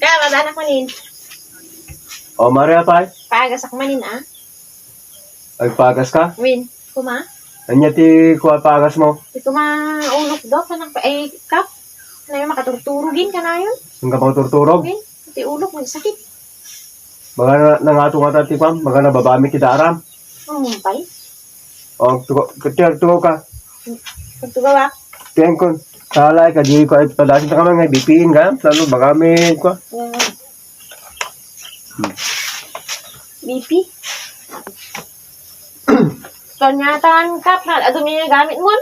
Kaya, madanak manin. O, Maria pa, Pagasak manin, ah. agpagas ka? Win, kuma. Anya ti kuha pagas mo? Di kuma ulok do, kanang pa, eh, kap. Na yung makaturturugin ka na yun. Ang kapang turturog? Win, ti ulok, sakit. Mga na, nangato nga tati pam, mga nababami kita aram. Ang mumpay. O, tuko, kutir, tuko ka. Kung tugawa, Ko, salay ka, di ko ay padasin ka kami nga, bipiin ka, lalo baka may, ko. Hmm. BP. Kanyatan kap na, ato niya gamit mo.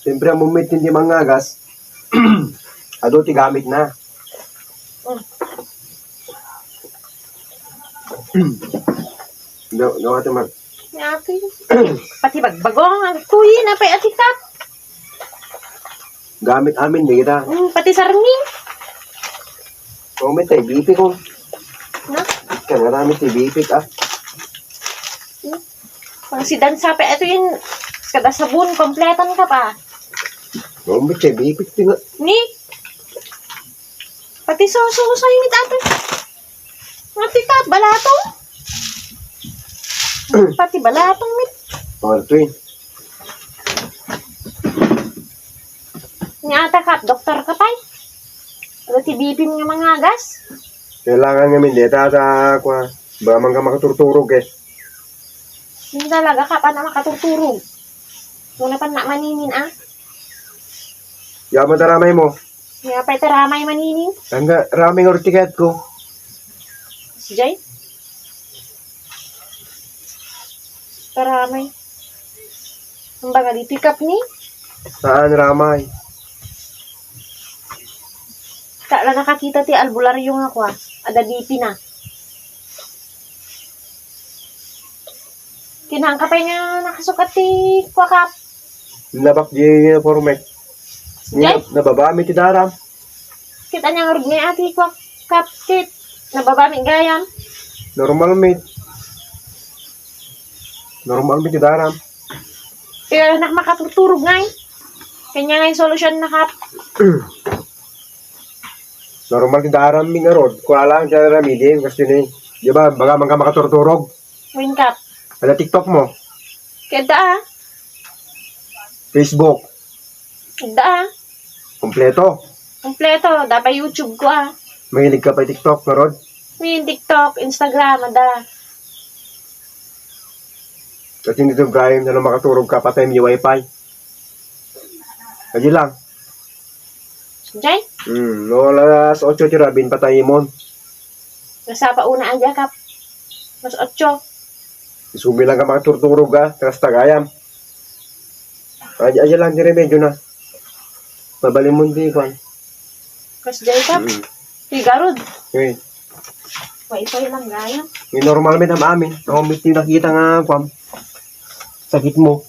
Siyempre, ang mumit hindi mga gas, ti gamit na. No, no, ate. Yaki. Pati bagbagong, ang kuyi na pa ati kap. Gamit amin, di kita. Mm, pati sarni. Kumit ay bipi ko. Na? Ika nga namin bipi ah. Pang si Dan sape, ito yun. Kada sabon, kompletan ka pa. Kumit ay bipi ti nga. Ni? Pati soso sa init ato. Mati ka, balatong. Pati balatong mit. O, Nga ata kap, doktor ka pa. Ano ti BP nga mga gas? Kailangan nga min, deta sa, kwa, ba man ka makaturturog eh. Hindi talaga ka pa na makaturturog. Muna pa na maninin ah. Yaman taramay mo. Nga pa ito ramay maninin. Hangga, raming ortikat ko. Si Jay. Paramay. Ang baga di pick up ni. Saan ramay? Kala nakakita ti albularyo nga kwa. Ada BP na. Kinangka pa nga nakasukat ti kwa kap. Labak di uniforme. Jay? Ni nababami ti daram. Kita niya nga ni ati kwa kap. Nababami gayam. Normal mate. Normal mate ti daram. Pero nak makaturturog nga eh. Kanya nga yung solusyon na kap. Normal ti daram mi nga rod. Kung alam siya ramidin, kasi ni. Di ba, baga man ka makaturturog. Win kap. Ala TikTok mo, Kada ah. Facebook, Kada ah. kompleto. Kompleto. Dapat YouTube ko ah. Mahilig ka pa TikTok nga rod. May TikTok, Instagram, ada. Kasi hindi to Brian na makaturog ka patay may wifi. Kaya lang. Jay, Hmm, no alas 8 ti rabin patay mo. nasa pa una ang jakap. Mas otso. Isumi lang ka makaturturog ka, takas tagayam. Ay, ay lang di remedyo na. Mabalin mo hindi kwan. Kas Jay kap. Hmm. Tigarod. Okay. Wifi lang gaya. Yung normal med am amin. Ako may nakita nga kwan. Sakit mo.